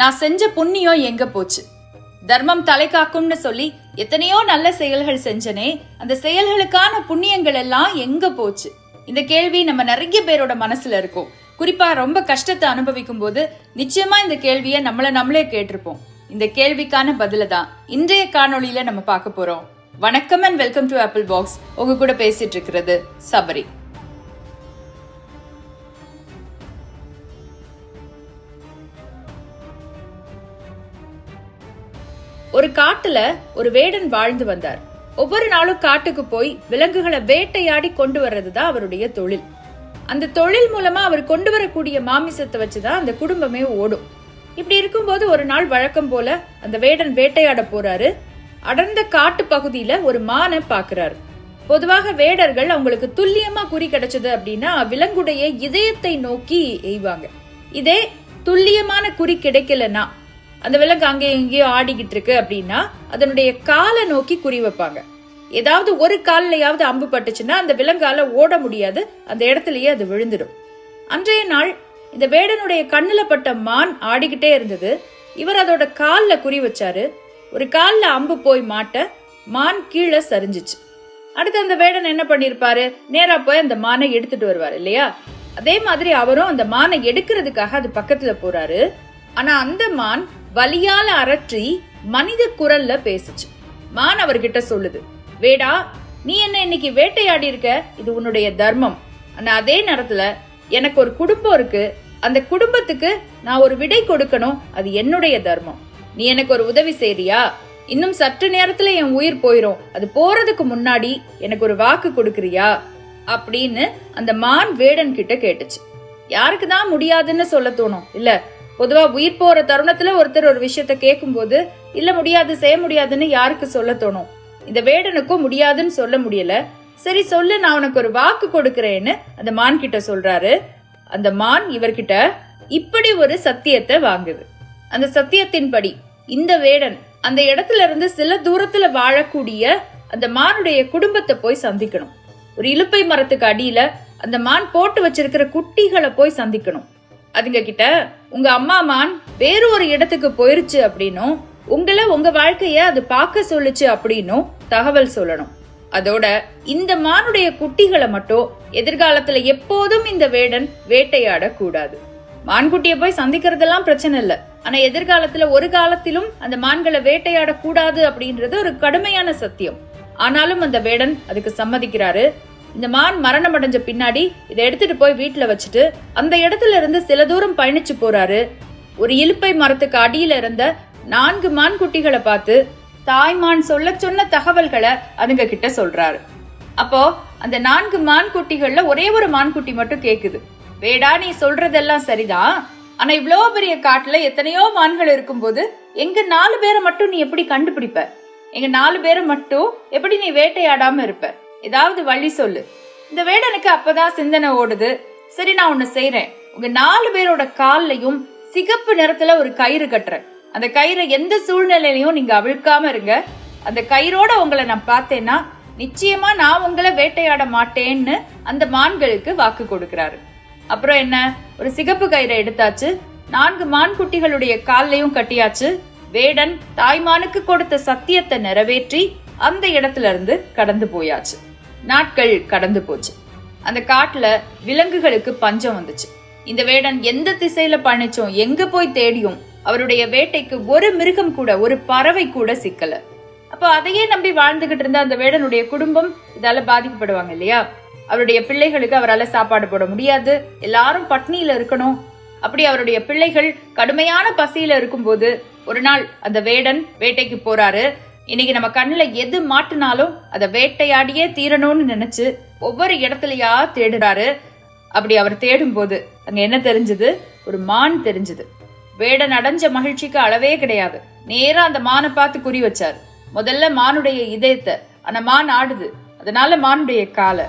நான் செஞ்ச புண்ணியம் எங்க போச்சு? தர்மம் தலை காக்கும்னு சொல்லி எத்தனையோ நல்ல செயல்கள் செஞ்சனே அந்த செயல்களுக்கான புண்ணியங்கள் எல்லாம் எங்க போச்சு? இந்த கேள்வி நம்ம நிறைய பேரோட மனசுல இருக்கும். குறிப்பா ரொம்ப கஷ்டத்தை அனுபவிக்கும் போது நிச்சயமா இந்த கேள்வியை நம்மள நம்மளே கேட்டிருப்போம். இந்த கேள்விக்கான பதில தான் இன்றைய காணொளியில நம்ம பார்க்க போறோம். வணக்கம் and welcome to Apple Box உங்க கூட பேசிட்டு இருக்கிறது சபரி. ஒரு காட்டுல ஒரு வேடன் வாழ்ந்து வந்தார். ஒவ்வொரு நாளும் காட்டுக்கு போய் விலங்குகளை வேட்டையாடி கொண்டு வர்றதுதான் அவருடைய தொழில். அந்த தொழில் மூலமா அவர் கொண்டு வரக்கூடிய மாமிசத்தை வச்சுதான் அந்த குடும்பமே ஓடும். இப்படி இருக்கும்போது ஒரு நாள் வழக்கம் போல அந்த வேடன் வேட்டையாட போறாரு. அடர்ந்த காட்டு பகுதியில ஒரு மானை பாக்குறாரு. பொதுவாக வேடர்கள் அவங்களுக்கு துல்லியமா குறி கிடைச்சது அப்படின்னா விலங்குடைய இதயத்தை நோக்கி எய்வாங்க. இதே துல்லியமான குறி கிடைக்கலன்னா அந்த விலங்கு அங்கேயும் இங்கேயும் ஆடிக்கிட்டு இருக்கு அப்படின்னா அதனுடைய காலை நோக்கி குறி வைப்பாங்க. ஏதாவது ஒரு காலிலையாவது அம்பு பட்டுச்சுன்னா அந்த விலங்கால ஓட முடியாது. அந்த இடத்துலயே அது விழுந்துடும். அன்றைய நாள் இந்த வேடனுடைய கண்ணுல பட்ட மான் ஆடிக்கிட்டே இருந்தது. இவர் அதோட காலில் குறி வச்சாரு. ஒரு காலில் அம்பு போய் மாட்ட மான் கீழே சரிஞ்சிச்சு. அடுத்து அந்த வேடன் என்ன பண்ணியிருப்பாரு நேராக போய் அந்த மானை எடுத்துட்டு வருவார் இல்லையா? அதே மாதிரி அவரும் அந்த மானை எடுக்கிறதுக்காக அது பக்கத்தில் போறாரு. ஆனால் அந்த மான் வலியால அரற்றி மனித குரல்ல பேசுச்சு. மான் அவர்கிட்ட சொல்லுது வேடா நீ என்ன இன்னைக்கு வேட்டையாடி இருக்க? இது உன்னுடைய தர்மம். ஆனா அதே நேரத்துல எனக்கு ஒரு குடும்பம் இருக்கு. அந்த குடும்பத்துக்கு நான் ஒரு விடை கொடுக்கணும். அது என்னுடைய தர்மம். நீ எனக்கு ஒரு உதவி செய்றியா? இன்னும் சற்று நேரத்துல என் உயிர் போயிரும். அது போறதுக்கு முன்னாடி எனக்கு ஒரு வாக்கு கொடுக்கறியா? அப்படின்னு அந்த மான் வேடன் கிட்ட கேட்டுச்சு. யாருக்கு தான் முடியாதுன்னு சொல்ல தோணும். இல்ல பொதுவா உயிர் போற தருணத்துல ஒருத்தர் ஒரு விஷயத்த கேட்கும்போது இல்ல முடியாது செய்ய முடியாதுன்னு யாருக்கு சொல்ல தோணும்? இந்த வேடனுக்கும் முடியாதுன்னு சொல்ல முடியல. சரி சொல்லு நான் உனக்கு ஒரு வாக்கு கொடுக்கறேன்னு அந்த மான் கிட்ட சொல்றாரு. அந்த மான் இவர்கிட்ட இப்படி ஒரு சத்தியத்தை வாங்குது. அந்த சத்தியத்தின்படி இந்த வேடன் அந்த இடத்துல இருந்து சில தூரத்துல வாழக்கூடிய அந்த மானுடைய குடும்பத்தை போய் சந்திக்கணும். ஒரு இலுப்பை மரத்துக்கு அடியில அந்த மான் போட்டு வச்சிருக்கிற குட்டிகளை போய் சந்திக்கணும். அதுங்க கிட்ட உங்க அம்மா மான் வேறு ஒரு இடத்துக்கு போயிருச்சு அப்படின்னும் உங்களை உங்க வாழ்க்கைய அது பார்க்க சொல்லுச்சு அப்படின்னும் தகவல் சொல்லணும். அதோட இந்த மானுடைய குட்டிகளை மட்டும் எதிர்காலத்துல எப்போதும் இந்த வேடன் வேட்டையாட கூடாது மான்குட்டிய போய் சந்திக்கிறதெல்லாம் பிரச்சனை இல்லை. ஆனா எதிர்காலத்துல ஒரு காலத்திலும் அந்த மான்களை வேட்டையாட கூடாது அப்படின்றது ஒரு கடுமையான சத்தியம். ஆனாலும் அந்த வேடன் அதுக்கு சம்மதிக்கிறாரு. இந்த மான் மரணம் அடைஞ்ச பின்னாடி இதை எடுத்துட்டு போய் வீட்டுல வச்சுட்டு அந்த இடத்துல இருந்து சில தூரம் பயணிச்சு போறாரு. ஒரு இலுப்பை மரத்துக்கு அடியில இருந்த நான்கு மான் குட்டிகளை பார்த்து தாய்மான் சொல்ல சொன்ன தகவல்களை அதுங்க கிட்ட சொல்றாரு. அப்போ அந்த நான்கு மான் குட்டிகள்ல ஒரே ஒரு மான்குட்டி மட்டும் கேக்குது. வேடா நீ சொல்றதெல்லாம் சரிதான். ஆனா இவ்வளோ பெரிய காட்டுல எத்தனையோ மான்கள் இருக்கும்போது எங்க நாலு பேரை மட்டும் நீ எப்படி கண்டுபிடிப்ப? எங்க நாலு பேரை மட்டும் எப்படி நீ வேட்டையாடாம இருப்ப? ஏதாவது வழி சொல்லு. இந்த வேடனுக்கு அப்பதான் சிந்தனை ஓடுது. சரி நான் ஒண்ணு செய்யறேன் உங்க நாலு பேரோட கால்லையும் சிகப்பு நிறத்துல ஒரு கயிறு கட்டுறேன். அந்த கயிறை எந்த சூழ்நிலையிலையும் நீங்க அவிழ்க்காம இருங்க. அந்த கயிறோட உங்களை நான் பார்த்தேன்னா நிச்சயமா நான் உங்களை வேட்டையாட மாட்டேன்னு அந்த மான்களுக்கு வாக்கு கொடுக்கிறாரு. அப்புறம் என்ன? ஒரு சிகப்பு கயிறை எடுத்தாச்சு. நான்கு மான் குட்டிகளுடைய கால்லையும் கட்டியாச்சு. வேடன் தாய்மானுக்கு கொடுத்த சத்தியத்தை நிறைவேற்றி அந்த இடத்துல இருந்து கடந்து போயாச்சு. நாட்கள் கடந்து போச்சு. அந்த காட்டுல விலங்குகளுக்கு பஞ்சம் வந்துச்சு. இந்த வேடன் எந்த திசையில பயணிச்சோம் எங்க போய் தேடியும் அவருடைய வேட்டைக்கு ஒரு மிருகம் கூட ஒரு பறவை கூட சிக்கல. அப்போ அதையே நம்பி வாழ்ந்துகிட்டு இருந்த அந்த வேடனுடைய குடும்பம் இதால பாதிக்கப்படுவாங்க இல்லையா? அவருடைய பிள்ளைகளுக்கு அவரால் சாப்பாடு போட முடியாது. எல்லாரும் பட்னியில இருக்கணும். அப்படி அவருடைய பிள்ளைகள் கடுமையான பசியில இருக்கும்போது ஒரு நாள் அந்த வேடன் வேட்டைக்கு போறாரு. இன்னைக்கு நம்ம கண்ணில் எது மாட்டினாலும் அதை வேட்டையாடியே தீரணும்னு நினைச்சு ஒவ்வொரு இடத்துலயா தேடுறாரு. அப்படி அவர் தேடும்போது அங்க என்ன தெரிஞ்சது? ஒரு மான் தெரிஞ்சது. வேட நடஞ்ச மகிழ்ச்சிக்கு அளவே கிடையாது. நேரா அந்த மானை பார்த்து குறி வச்சார். முதல்ல மானுடைய இதயத்தை அந்த மான் ஆடுது. அதனால மானுடைய காலை.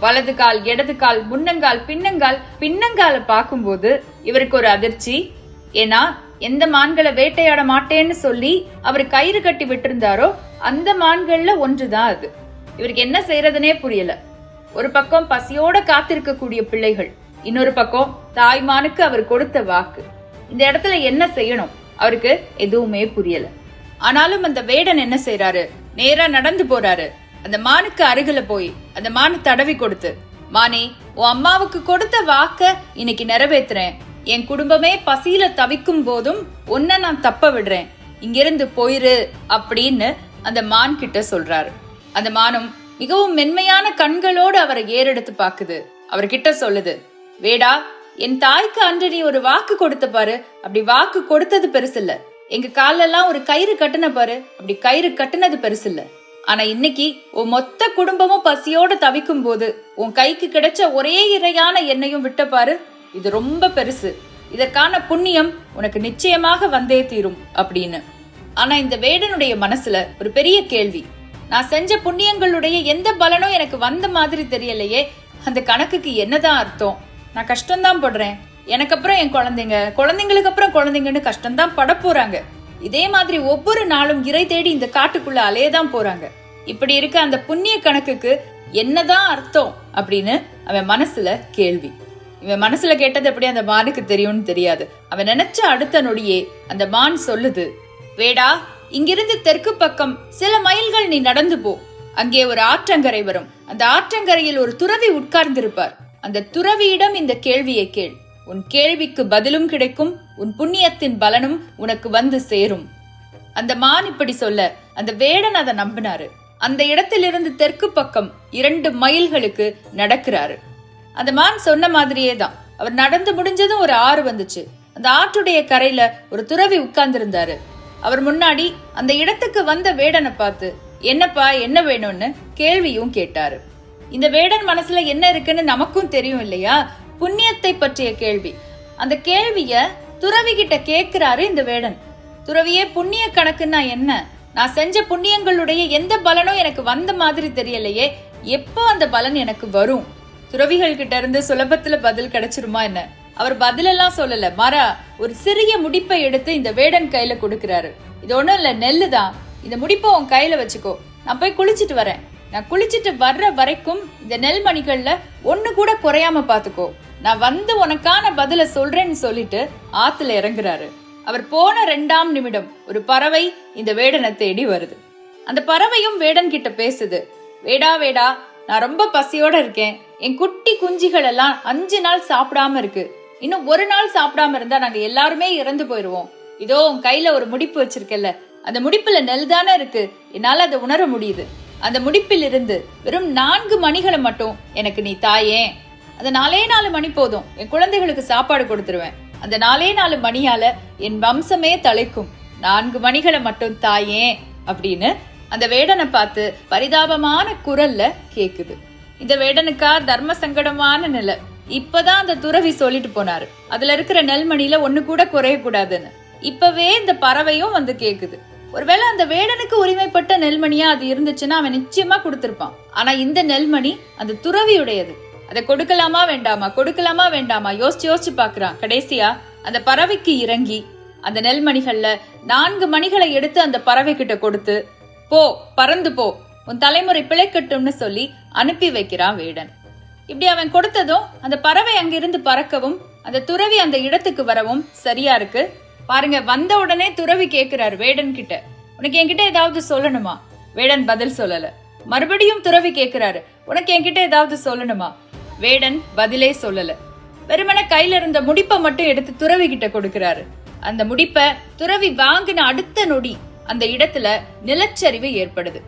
வலது கால் இடது கால் முன்னங்கால் பின்னங்கால் பின்னங்கால பார்க்கும்போது இவருக்கு ஒரு அதிர்ச்சி. ஏன்னா எந்த மான்களை வேட்டையாட மாட்டேன்னு சொல்லி அவர் கயிறு கட்டி விட்டிருந்தாரோ அந்த மான்கள்ல ஒன்றுதான் அது. இவருக்கு என்ன செய்யறதுனே புரியல. ஒரு பக்கம் பசியோட காத்திருக்கக்கூடிய பிள்ளைகள் இன்னொரு பக்கம் தாய்மானுக்கு அவர் கொடுத்த வாக்கு. இந்த இடத்துல என்ன செய்யணும்? அவருக்கு எதுவுமே புரியல. ஆனாலும் அந்த வேடன் என்ன செய்யறாரு நேரா நடந்து போறாரு. அந்த மானுக்கு அருகில போய் அந்த மானு தடவி கொடுத்து மானே உன் அம்மாவுக்கு கொடுத்த வாக்க இன்னைக்கு நிறைவேற்றுறேன் என் குடும்பமே பசியில தவிக்கும் போதும் உன்னை நான் தப்ப விடுறேன். இங்கிருந்து போயிரு அப்படின்னு அந்த மான் கிட்ட சொல்றாரு. அந்த மானும் மிகவும் மென்மையான கண்களோடு அவரை ஏறெடுத்து பாக்குது அவர்கிட்ட சொல்லுது வேடா என் தாய்க்கு அன்று நீ ஒரு வாக்கு கொடுத்த பாரு. அப்படி வாக்கு கொடுத்தது பெருசில்ல. எங்க காலெல்லாம் ஒரு கயிறு கட்டுன பாரு. அப்படி கயிறு கட்டுனது பெருசில்ல. ஆனா இன்னைக்கு உன் மொத்த குடும்பமும் பசியோட தவிக்கும் போது உன் கைக்கு கிடைச்ச ஒரே இரையான எண்ணையும் விட்ட பாரு. இது ரொம்ப பெருசு. இதற்கான புண்ணியம் உனக்கு நிச்சயமாக வந்தே தீரும் அப்படின்னு. ஆனா இந்த வேடனுடைய மனசுல ஒரு பெரிய கேள்வி. நான் செஞ்ச புண்ணியங்களுடைய எந்த பலனும் எனக்கு வந்த மாதிரி தெரியலையே. அந்த கணக்குக்கு என்னதான் அர்த்தம்? நான் கஷ்டம்தான் படுறேன். எனக்கு அப்புறம் என் குழந்தைங்க குழந்தைங்களுக்கு அப்புறம் குழந்தைங்கன்னு கஷ்டம்தான் பட போறாங்க. இதே மாதிரி ஒவ்வொரு நாளும் இறை தேடி இந்த காட்டுக்குள்ள அலையதான் போறாங்க. இப்படி இருக்க அந்த புண்ணிய கணக்குக்கு என்னதான் அர்த்தம் அப்படின்னு அவன் மனசுல கேள்வி. இவன் மனசுல கேட்டது எப்படி அந்த மானுக்கு தெரியும்னு தெரியாது. அவன் நினைச்ச அடுத்த நொடியே அந்த மான் சொல்லுது வேடா இங்கிருந்து தெற்கு பக்கம் சில மைல்கள் நீ நடந்து போ. அங்கே ஒரு ஆற்றங்கரை வரும். அந்த ஆற்றங்கரையில் ஒரு துறவி உட்கார்ந்திருப்பார். அந்த துறவியிடம் இந்த கேள்வியை கேள். உன் கேள்விக்கு பதிலும் கிடைக்கும் உன் புண்ணியத்தின் பலனும் உனக்கு வந்து சேரும். அந்த மான் இப்படி சொல்ல அந்த வேடன் அதை நம்பினாரு. அந்த இடத்திலிருந்து தெற்கு பக்கம் இரண்டு மைல்களுக்கு நடக்கிறாரு. அந்த மான் சொன்ன மாதிரியே தான் அவர் நடந்து முடிஞ்சதும் ஒரு ஆறு வந்துச்சு. அந்த ஆற்றுடைய கரையில ஒரு துறவி உட்கார்ந்திருந்தாரு. அவர் முன்னாடி அந்த இடத்துக்கு வந்த வேடனை பார்த்து என்னப்பா என்ன வேணும்னு? கேள்வியும் கேட்டாரு. இந்த வேடன் மனசுல என்ன இருக்குன்னு நமக்கும் தெரியும் இல்லையா? புண்ணியத்தை பற்றிய கேள்வி. அந்த கேள்விய துறவி கிட்ட கேக்குறாரு இந்த வேடன். துறவியே புண்ணிய கணக்குன்னா என்ன? நான் செஞ்ச புண்ணியங்களுடைய எந்த பலனும் எனக்கு வந்த மாதிரி தெரியலையே. எப்போ அந்த பலன் எனக்கு வரும்? துறவிகள் கிட்ட இருந்து சுலபத்துல பதில் கிடைச்சிருமா என்ன? அவர் பதிலெல்லாம் சொல்லல. மாறா ஒரு சிறிய முடிப்பை எடுத்து இந்த வேடன் கையில கொடுக்கிறாரு. இது ஒண்ணும் இல்ல நெல்லு தான். இந்த முடிப்பை உன் கையில வச்சுக்கோ. நான் போய் குளிச்சிட்டு வரேன். நான் குளிச்சிட்டு வர்ற வரைக்கும் இந்த நெல் மணிகள்ல ஒண்ணு கூட குறையாம பாத்துக்கோ. நான் வந்து உனக்கான பதில சொல்றேன்னு சொல்லிட்டு ஆத்துல இறங்குறாரு. அவர் போன ரெண்டாம் நிமிடம் ஒரு பறவை இந்த வேடனை தேடி வருது. அந்த பறவையும் வேடன் கிட்ட பேசுது. வேடா வேடா நான் ரொம்ப பசியோட இருக்கேன். என் குட்டி குஞ்சுகள் எல்லாம் அஞ்சு நாள் சாப்பிடாம இருக்கு. இன்னும் ஒரு நாள் சாப்பிடாம இருந்தா நாங்க எல்லாருமே இறந்து போயிருவோம். இதோ உன் கையில ஒரு முடிப்பு வச்சிருக்கல அந்த முடிப்புல நெல் தானே இருக்கு. என்னால அதை உணர முடியுது. அந்த முடிப்பில் இருந்து வெறும் நான்கு மணிகளை மட்டும் எனக்கு நீ தாயேன் அந்த நாலே நாலு மணி போதும். என் குழந்தைகளுக்கு சாப்பாடு கொடுத்துருவேன். அந்த நாலே நாலு மணியால என் வம்சமே தலைக்கும் நான்கு மணிகளை மட்டும் தாயேன் அப்படின்னு அந்த வேடனை பார்த்து பரிதாபமான குரல்ல கேக்குது. இந்த வேடனுக்கா தர்ம சங்கடமான நிலை. இப்பதான் அந்த துறவி சொல்லிட்டு போனாரு. அதுல இருக்கிற நெல்மணியில ஒண்ணு கூட குறைய கூடாதுன்னு. இப்பவே இந்த பறவையும் வந்து கேக்குது. ஒருவேளை அந்த வேடனுக்கு உரிமைப்பட்ட நெல்மணியா அது இருந்துச்சுன்னா அவன் நிச்சயமா கொடுத்திருப்பான். ஆனா இந்த நெல்மணி அந்த துறவியுடையது. அதை கொடுக்கலாமா வேண்டாமா? கொடுக்கலாமா வேண்டாமா? யோசிச்சு யோசிச்சு பாக்குறான் கடைசியா அந்த பறவைக்கு இறங்கி அந்த நெல்மணிகள்ல நான்கு மணிகளை எடுத்து அந்த பறவை கிட்ட கொடுத்து போ பறந்து போ. உன் தலைமுறை பிழைக்கட்டும்னு சொல்லி அனுப்பி வைக்கிறான் வேடன். இப்படி அவன் கொடுத்ததும் அந்த பறவை அங்கிருந்து பறக்கவும் அந்த துறவி அந்த இடத்துக்கு வரவும் சரியா இருக்கு. பாருங்க வந்த உடனே துறவி கேக்குறாரு வேடன் கிட்ட. உனக்கு என்கிட்ட ஏதாவது சொல்லணுமா? வேடன் பதில் சொல்லல. மறுபடியும் துறவி கேக்குறாரு உனக்கு என்கிட்ட ஏதாவது சொல்லணுமா? வேடன் பதிலே சொல்லல. வெறுமனே கையில இருந்த முடிப்பை மட்டும் எடுத்து துறவி கிட்ட கொடுக்கிறாரு. அந்த முடிப்பை துறவி வாங்கின அடுத்த நொடி அந்த இடத்துல நிலச்சரிவு ஏற்படுது.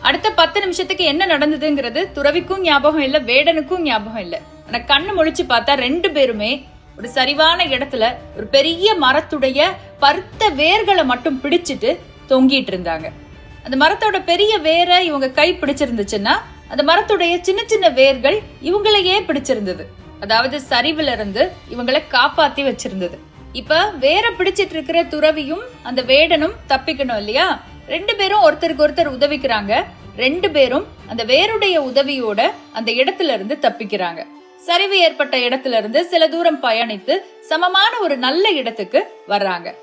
அடுத்த பத்து நிமிஷத்துக்கு என்ன நடந்ததுங்கிறது துறவிக்கும் ஞாபகம் இல்லை வேடனுக்கும் ஞாபகம் இல்லை. ஆனா கண்ணு முழிச்சு பார்த்தா ரெண்டு பேருமே ஒரு சரிவான இடத்துல ஒரு பெரிய மரத்துடைய பருத்த வேர்களை மட்டும் பிடிச்சிட்டு தொங்கிட்டு இருந்தாங்க. அந்த மரத்தோட பெரிய வேரை இவங்க கை பிடிச்சிருந்துச்சுன்னா அந்த மரத்துடைய சின்ன சின்ன வேர்கள் இவங்களையே பிடிச்சிருந்தது. அதாவது சரிவுல இருந்து இவங்களை காப்பாத்தி வச்சிருந்தது. இப்ப வேற பிடிச்சிட்டு இருக்கிற துறவியும் அந்த வேடனும் தப்பிக்கணும் இல்லையா? ரெண்டு பேரும் ஒருத்தருக்கு ஒருத்தர் உதவிக்கிறாங்க. ரெண்டு பேரும் அந்த வேருடைய உதவியோட அந்த இடத்துல இருந்து தப்பிக்கிறாங்க. சரிவு ஏற்பட்ட இடத்துல இருந்து சில தூரம் பயணித்து சமமான ஒரு நல்ல இடத்துக்கு வர்றாங்க.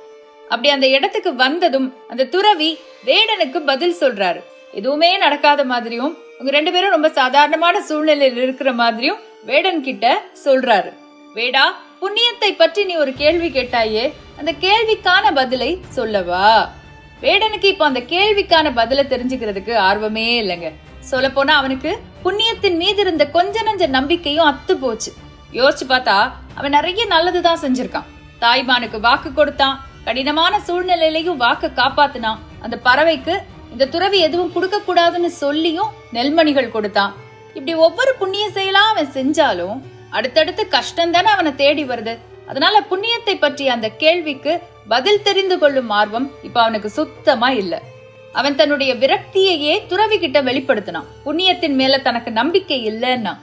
அப்படி அந்த இடத்துக்கு வந்ததும் அந்த துறவி வேடனுக்கு பதில் சொல்றாரு. எதுவுமே நடக்காத மாதிரியும் உங்க ரெண்டு பேரும் ரொம்ப சாதாரணமான சூழ்நிலையில் இருக்கிற மாதிரியும் வேடன் கிட்ட சொல்றாரு. வேடா புண்ணியத்தை பற்றி நீ ஒரு கேள்வி கேட்டாயே அந்த கேள்விக்கான பதிலை சொல்லவா? வேடனுக்கு இப்போ அந்த கேள்விக்கான பதிலை தெரிஞ்சுக்கிறதுக்கு ஆர்வமே இல்லைங்க. சொல்ல போனா அவனுக்கு புண்ணியத்தின் மீது இருந்த கொஞ்ச நஞ்ச நம்பிக்கையும் அத்து போச்சு. யோசிச்சு பார்த்தா அவன் நிறைய நல்லதுதான் செஞ்சிருக்கான். தாய்மானுக்கு வாக்கு கொடுத்தான் கடினமான சூழ்நிலையிலையும் வாக்கு காப்பாத்தினான். அந்த பறவைக்கு இந்த துறவி எதுவும் கொடுக்க கூடாதுன்னு சொல்லியும் நெல்மணிகள் கொடுத்தான். இப்படி ஒவ்வொரு புண்ணிய செயலா அவன் செஞ்சாலும் அடுத்தடுத்து கஷ்டம் தானே அவனை தேடி வருது. அதனால புண்ணியத்தை பற்றிய அந்த கேள்விக்கு பதில் தெரிந்து கொள்ளும் ஆர்வம் இப்ப அவனுக்கு சுத்தமா இல்ல. அவன் தன்னுடைய விரக்தியையே துறவி கிட்ட வெளிப்படுத்தினான். புண்ணியத்தின் மேல தனக்கு நம்பிக்கை இல்லைன்னா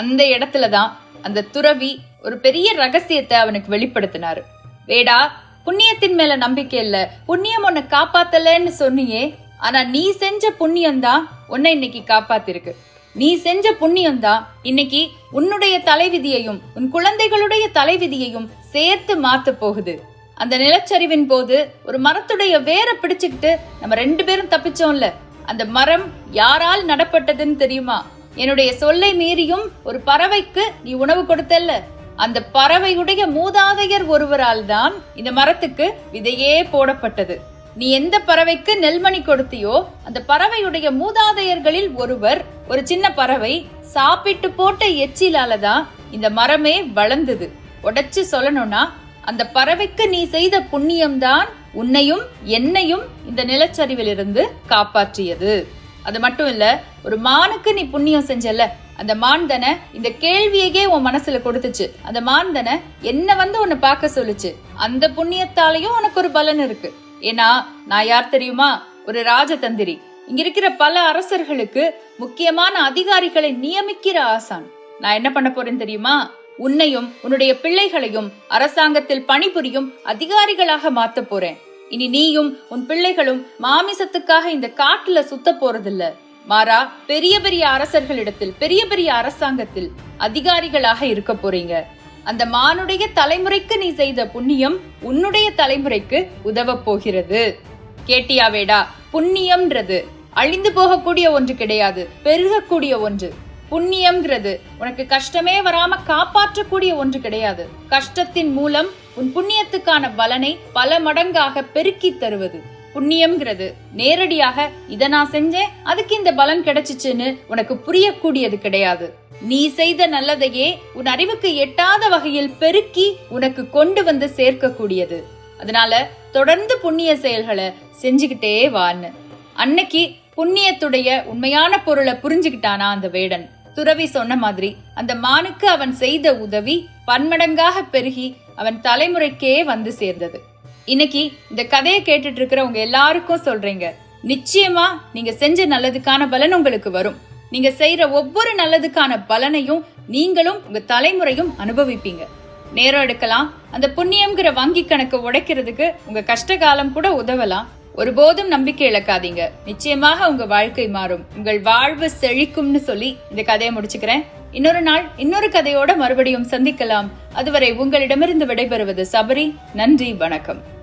அந்த இடத்துலதான் அந்த துறவி ஒரு பெரிய ரகசியத்தை அவனுக்கு வெளிப்படுத்தினாரு. வேடா புண்ணியத்தின் மேல நம்பிக்கை இல்ல புண்ணியம் உன்னை காப்பாத்தலன்னு சொன்னியே ஆனா நீ செஞ்ச புண்ணியம் தான் உன்னை இன்னைக்கு காப்பாத்திருக்கு. நீ செஞ்ச புண்ணியம் தான் இன்னைக்கு உன்னுடைய தலைவிதியையும் உன் குழந்தைகளுடைய தலைவிதியையும் சேர்த்து மாத்த போகுது. அந்த நிலச்சரிவின் போது ஒரு மரத்துடைய வேரை பிடிச்சுக்கிட்டு நம்ம ரெண்டு பேரும் தப்பிச்சோம்ல. அந்த மரம் யாரால் நடப்பட்டதுன்னு தெரியுமா? என்னுடைய சொல்லை மீறியும் ஒரு பறவைக்கு நீ உணவு கொடுத்தல்ல. அந்த பறவையுடைய மூதாதையர் ஒருவரால் தான் இந்த மரத்துக்கு விதையே போடப்பட்டது. நீ எந்த பறவைக்கு நெல்மணி கொடுத்தியோ அந்த பறவையுடைய மூதாதையர்களில் ஒருவர் ஒரு சின்ன பறவை சாப்பிட்டு போட்ட எச்சிலால தான் இந்த மரமே வளர்ந்தது. உடைச்சு சொல்லணும்னா அந்த பறவைக்கு நீ செய்த புண்ணியம்தான் உன்னையும் என்னையும் இந்த நிலச்சரிவிலிருந்து காப்பாற்றியது. அது மட்டும் இல்ல ஒரு மானுக்கு நீ புண்ணியம் செஞ்சல அந்த மான்தனை இந்த கேள்வியையே உன் மனசுல கொடுத்துச்சு. அந்த மான்தனை என்ன வந்து உன்னை பார்க்க சொல்லுச்சு. அந்த புண்ணியத்தாலையும் உனக்கு ஒரு பலன் இருக்கு. ஏன்னா நான் யார் தெரியுமா? ஒரு ராஜதந்திரி. இங்க இருக்கிற பல அரசர்களுக்கு முக்கியமான அதிகாரிகளை நியமிக்கிற ஆசான். நான் என்ன பண்ண போறேன் தெரியுமா? உன்னையும் உன்னுடைய பிள்ளைகளையும் அரசாங்கத்தில் பணிபுரியும் அதிகாரிகளாக மாத்த போறேன். இனி நீயும் உன் பிள்ளைகளும் மாமிசத்துக்காக இந்த காட்டுல சுத்த போறதில்ல. மாறா பெரிய பெரிய அரசர்களிடத்தில் பெரிய பெரிய அரசாங்கத்தில் அதிகாரிகளாக இருக்க போறீங்க. அந்த மானுடைய தலைமுறைக்கு நீ செய்த புண்ணியம் உன்னுடைய தலைமுறைக்கு உதவ போகிறது. கேட்டியா வேடா புண்ணியம்ன்றது அழிந்து போகக்கூடிய ஒன்று கிடையாது பெருகக்கூடிய ஒன்று. புண்ணியம்ங்கிறது உனக்கு கஷ்டமே வராம காப்பாற்றக்கூடிய ஒன்று கிடையாது. கஷ்டத்தின் மூலம் உன் புண்ணியத்துக்கான பலனை பல மடங்காக பெருக்கி தருவது. புண்ணியம்ங்கிறது நேரடியாக இதை நான் செஞ்சேன் அதுக்கு இந்த பலன் கிடைச்சிச்சுன்னு உனக்கு புரியக்கூடியது கிடையாது. நீ செய்த நல்லதையே உன் அறிவுக்கு எட்டாத வகையில் பெருக்கி உனக்கு கொண்டு வந்து சேர்க்கக்கூடியது. அதனால தொடர்ந்து புண்ணிய செயல்களை செஞ்சுக்கிட்டே வான்னு அன்னைக்கு புண்ணியத்துடைய உண்மையான பொருளை புரிஞ்சுக்கிட்டானா அந்த வேடன். துறவி சொன்ன மாதிரி அந்த மானுக்கு அவன் செய்த உதவி பன்மடங்காக பெருகி அவன் தலைமுறைக்கே வந்து சேர்ந்தது. இன்னைக்கு இந்த கதையை கேட்டுட்டு இருக்கிறவங்க எல்லாருக்கும் சொல்றீங்க. நிச்சயமா நீங்க செஞ்ச நல்லதுக்கான பலன் உங்களுக்கு வரும். நீங்க செய்யற ஒவ்வொரு நல்லதுக்கான பலனையும் நீங்களும் உங்க தலைமுறையும் அனுபவிப்பீங்க. நேரம் எடுக்கலாம். அந்த புண்ணியம்ங்கிற வங்கி கணக்கு உடைக்கிறதுக்கு உங்க கஷ்ட காலம் கூட உதவலாம். ஒருபோதும் நம்பிக்கை இழக்காதீங்க. நிச்சயமாக உங்க வாழ்க்கை மாறும். உங்கள் வாழ்வு செழிக்கும்னு சொல்லி இந்த கதையை முடிச்சுக்கிறேன். இன்னொரு நாள் இன்னொரு கதையோட மறுபடியும் சந்திக்கலாம். அதுவரை உங்களிடமிருந்து விடைபெறுவது சபரி. நன்றி வணக்கம்.